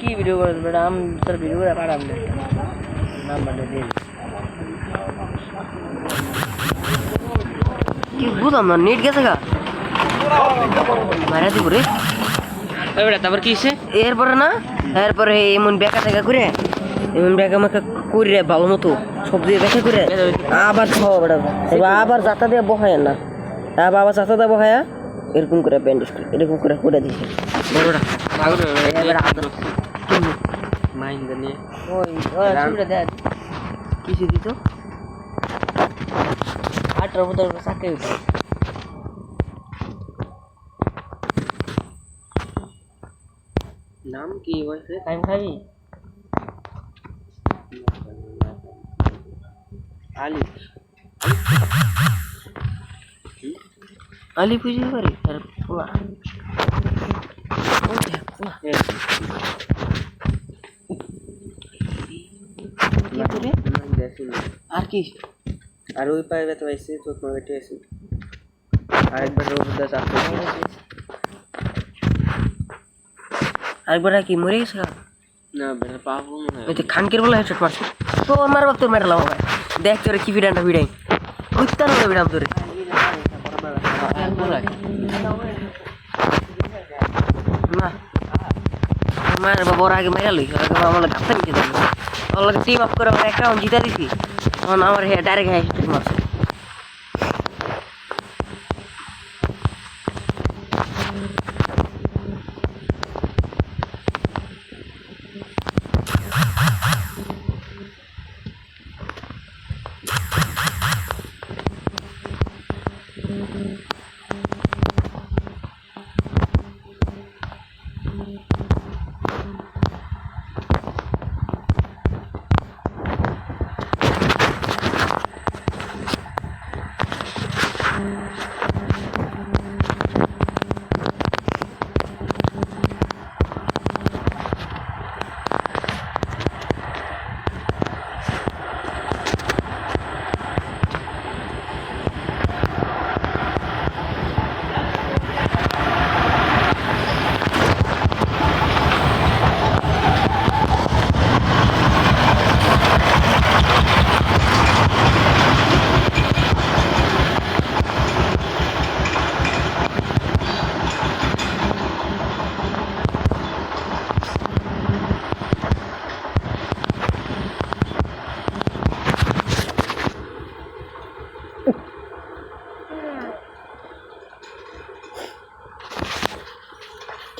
কি ভিডিও করে বেটা আমি তোর ভিডিও করে পাঠাম নাম্বারটা দিয়ে কি বুঝলাম না নেট গেছে গা মারা দিব রে তারপর কি এরপরে না এরপরে এমন বেকা টাকা করে এমন বেকা মেকা করে ভালো মতো সবজি বেকা করে আবার খাওয়া বেটা আবার যাতা দিয়ে বহায় না আবার যাতা দিয়ে বহায়া এরকম করে ব্যান্ডেজ করে এরকম করে করে দিছে বড়টা মাগুর এবার আদর মাইন জানি ওই ওই ছবিটা দেখ কিছু দিত আটটার মতো চাকরি উঠে নাম কি হইছে টাইম খাবি আলি আলি পুজি পারি আর পোলা ও দেখ পোলা এ, কি করে না। আর কি আর ওই পায়ে ব্যথা পাইছে চোখ মাগেটে আছে আরেকবার রোদ দাস আরেকবার কি মরে গেছে না বেটা পাবো মনে ওই তো খানকের বলে হেডশট মারছে তো মার বাপ তোর মেরালাম ভাই দেখ তোরে কি ভিডানটা ভিড়াই উত্তান হবে ভিড়াম তোরে না মায়ের বাবা ওর আগে মেরা লই আমার গাছটা নিচে দেবে লাগে টিম আপ করে আমার একটা জিতা দিছি তখন আমার হ্যাঁ ডাইরেক্ট হ্যাঁ হেডশট মারছে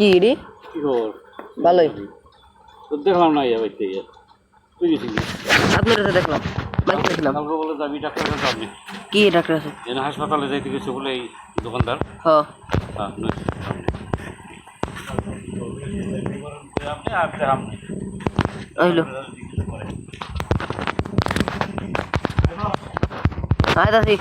কি রে? কি খবর? ভালোই। তো দেখলাম না ইয়া বাইতে ইয়া বুঝেছি আপনার দেখলাম। বাইক দেখলাম। কালকে বলে যাবি ডাক্তারের কাছে আপনি কি ডাক্তার আছে এনে হাসপাতালে যাইতে গেছে বলে এই দোকানদার। হ্যাঁ নয়। আপনি আপনি আপনি হইল। আয় দাসি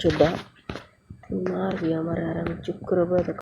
কচ্ছুদা তুই মারবি আমার আর আমি চুপ করে বয়ে থাকব।